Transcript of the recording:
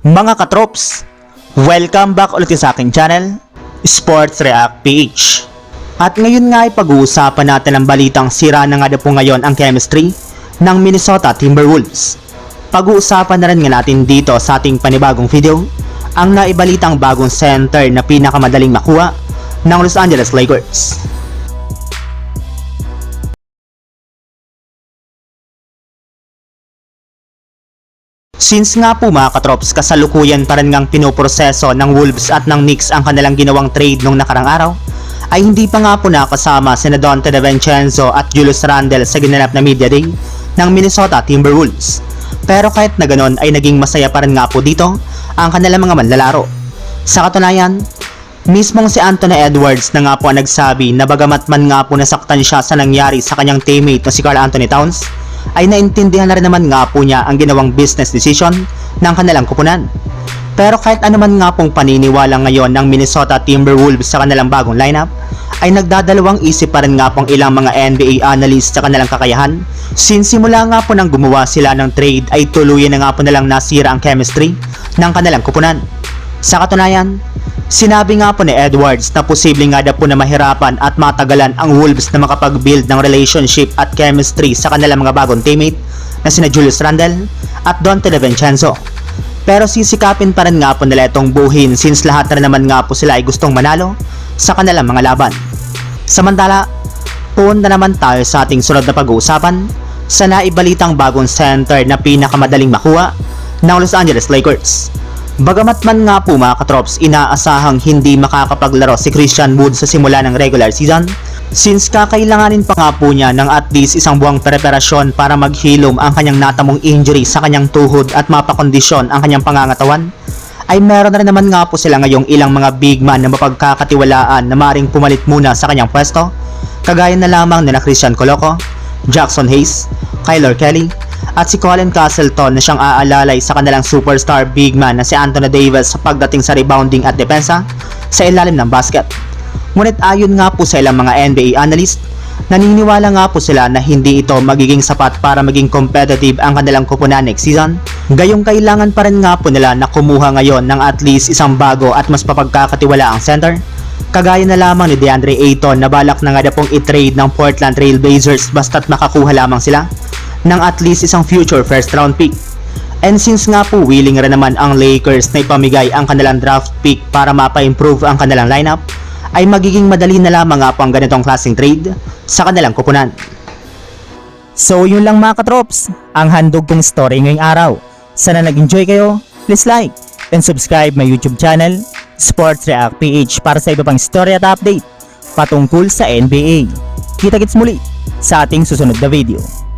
Mga katrops, welcome back ulit sa aking channel, Sports React PH. At ngayon nga ay pag-uusapan natin ang balitang sira na nga na po ngayon ang chemistry ng Minnesota Timberwolves. Pag-uusapan na rin nga natin dito sa ating panibagong video ang naibalitang bagong center na pinakamadaling makuha ng Los Angeles Lakers. Since nga po mga katrops, kasalukuyan pa rin ngang pinoproseso ng Wolves at ng Knicks ang kanilang ginawang trade nung nakarang araw, ay hindi pa nga po nakasama si Dante DiVincenzo at Julius Randle sa ginanap na media day ng Minnesota Timberwolves. Pero kahit na ganon ay naging masaya pa rin nga po dito ang kanilang mga manlalaro. Sa katunayan, mismong si Anthony Edwards na nga po ang nagsabi na bagamat man nga po nasaktan siya sa nangyari sa kanyang teammate na si Carl Anthony Towns, ay naintindihan na rin naman nga po niya ang ginawang business decision ng kanilang kupunan. Pero kahit anuman nga pong paniniwala ngayon ng Minnesota Timberwolves sa kanilang bagong lineup, ay nagdadalawang isip pa rin nga pong ilang mga NBA analysts sa kanilang kakayahan. Since simula nga po nang gumawa sila ng trade ay tuluyan na nga po nalang nasira ang chemistry ng kanilang kupunan. Sa katunayan, Sinabi nga po ni Edwards na posible nga daw po na mahirapan at matagalan ang Wolves na makapag-build ng relationship at chemistry sa kanilang mga bagong teammate na sina Julius Randle at Dante DiVincenzo. Pero sisikapin pa rin nga po nila itong buhin since lahat na naman nga po sila ay gustong manalo sa kanilang mga laban. Samantala, punta naman tayo sa ating sunod na pag-uusapan sa naibalitang bagong center na pinakamadaling makuha ng Los Angeles Lakers. Bagamat man nga po mga katrops, inaasahang hindi makakapaglaro si Christian Wood sa simula ng regular season, since kakailanganin pa nga po niya ng at least isang buwang preparasyon para maghilom ang kanyang natamong injury sa kanyang tuhod at mapakondisyon ang kanyang pangangatawan, ay meron na rin naman nga po sila ngayong ilang mga big man na mapagkakatiwalaan na maring pumalit muna sa kanyang pwesto, kagaya na lamang nila Christian Coloco, Jackson Hayes, Kyler Kelly, at si Colin Castleton na siyang aalalay sa kanilang superstar big man na si Anthony Davis sa pagdating sa rebounding at depensa sa ilalim ng basket. Ngunit ayon nga po sa ilang mga NBA analyst, naniniwala nga po sila na hindi ito magiging sapat para maging competitive ang kanilang kupunan next season. Gayong kailangan pa rin nga po nila na kumuha ngayon ng at least isang bago at mas mapagkakatiwala ang center Kagaya na lamang ni DeAndre Ayton na balak na nga na pong i-trade ng Portland Trail Blazers basta't makakuha lamang sila ng at least isang future first round pick. And since nga po willing rin naman ang Lakers na ipamigay ang kanilang draft pick para mapa-improve ang kanilang lineup, ay magiging madali na lamang nga po ang ganitong klaseng trade sa kanilang kupunan. So yun lang mga katrops, ang handog kong story ngayong araw. Sana nag-enjoy kayo, please like and subscribe my YouTube channel, Sports React PH para sa iba pang story at update patungkol sa NBA. Kita-kits muli sa ating susunod na video.